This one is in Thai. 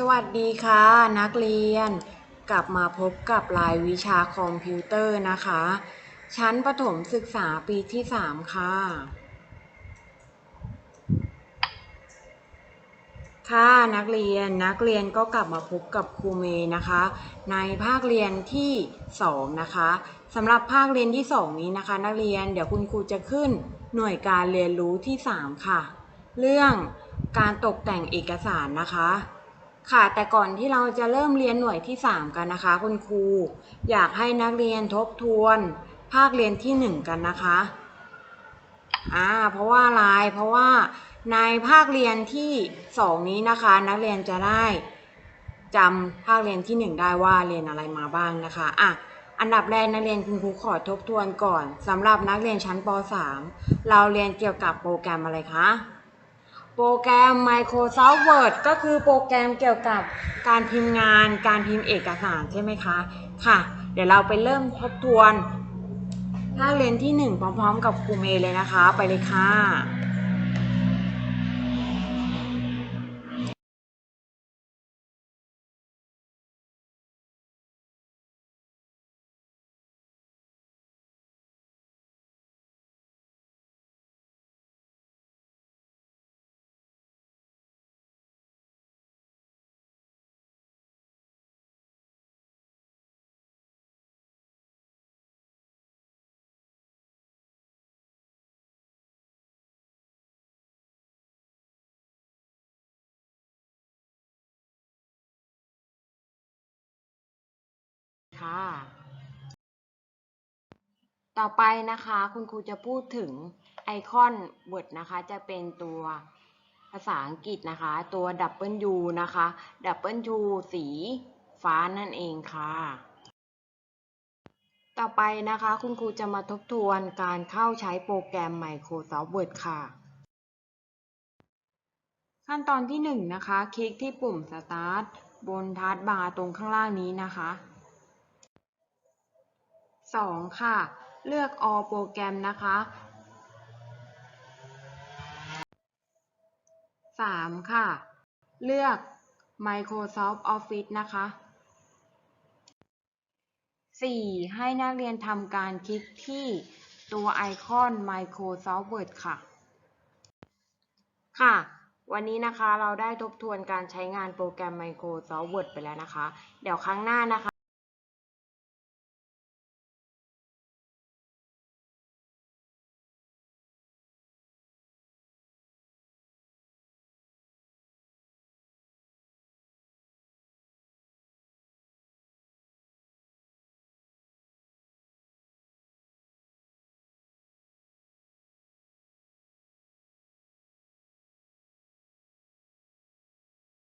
สวัสดีค่ะ นักเรียน กลับมาพบกับรายวิชาคอมพิวเตอร์นะคะ ชั้นประถมศึกษาปีที่ 3 ค่ะ ค่ะนักเรียนนักเรียนก็กลับมาพบกับครูเมย์นะคะ ในภาคเรียนที่ 2 นะคะสำหรับภาคเรียนที่ 2 นี้นะคะ นักเรียนเดี๋ยวคุณครูจะขึ้นหน่วยการเรียนรู้ที่ 3 ค่ะ เรื่องการตกแต่งเอกสารนะคะ ค่ะ แต่ก่อนที่เราจะเริ่มเรียนหน่วยที่ 3 กันนะคะ คุณครู อยากให้นักเรียนทบทวน ภาคเรียนที่ 1 กันนะคะอ่าเพราะว่าอะไรเพราะว่าในภาคเรียนที่ 2 นี้นะคะ นักเรียนจะได้จำภาคเรียนที่ 1 ได้ว่าเรียนอะไรมาบ้างนะคะอะอันดับแรกนักเรียนคุณครูขอทบทวนก่อนสำหรับนักเรียนชั้นป .3 เราเรียนเกี่ยวกับโปรแกรมอะไรคะ โปรแกรม Microsoft Word ก็คือโปรแกรมเกี่ยวกับการพิมพ์งาน การพิมพ์เอกสารใช่ไหมคะ ค่ะ เดี๋ยวเราไปเริ่มทบทวนภาคเรียนที่ 1 พร้อมๆ กับครูเมย์เลยนะคะ ไปเลยค่ะ ค่ะ ต่อไปนะคะคุณครูจะพูดถึงไอคอน Word นะคะจะเป็นตัวภาษาอังกฤษนะคะ ตัว W นะคะ W สีฟ้านั่นเองค่ะ ต่อไปนะคะคุณครูจะมาทบทวนการเข้าใช้โปรแกรม Microsoft Word ค่ะ ขั้นตอนที่ 1 นะคะ คลิกที่ปุ่ม Start บนทัชบาร์ตรงข้างล่างนี้นะคะ 2 ค่ะ เลือก All โปรแกรมนะคะ 3 ค่ะ เลือก Microsoft Office นะคะ 4. ให้นักเรียนทำการคลิกที่ตัวไอคอน Microsoft Word ค่ะ ค่ะ วันนี้นะคะเราได้ทบทวนการใช้งานโปรแกรม Microsoft Word ไปแล้วนะคะ เดี๋ยวครั้งหน้านะคะ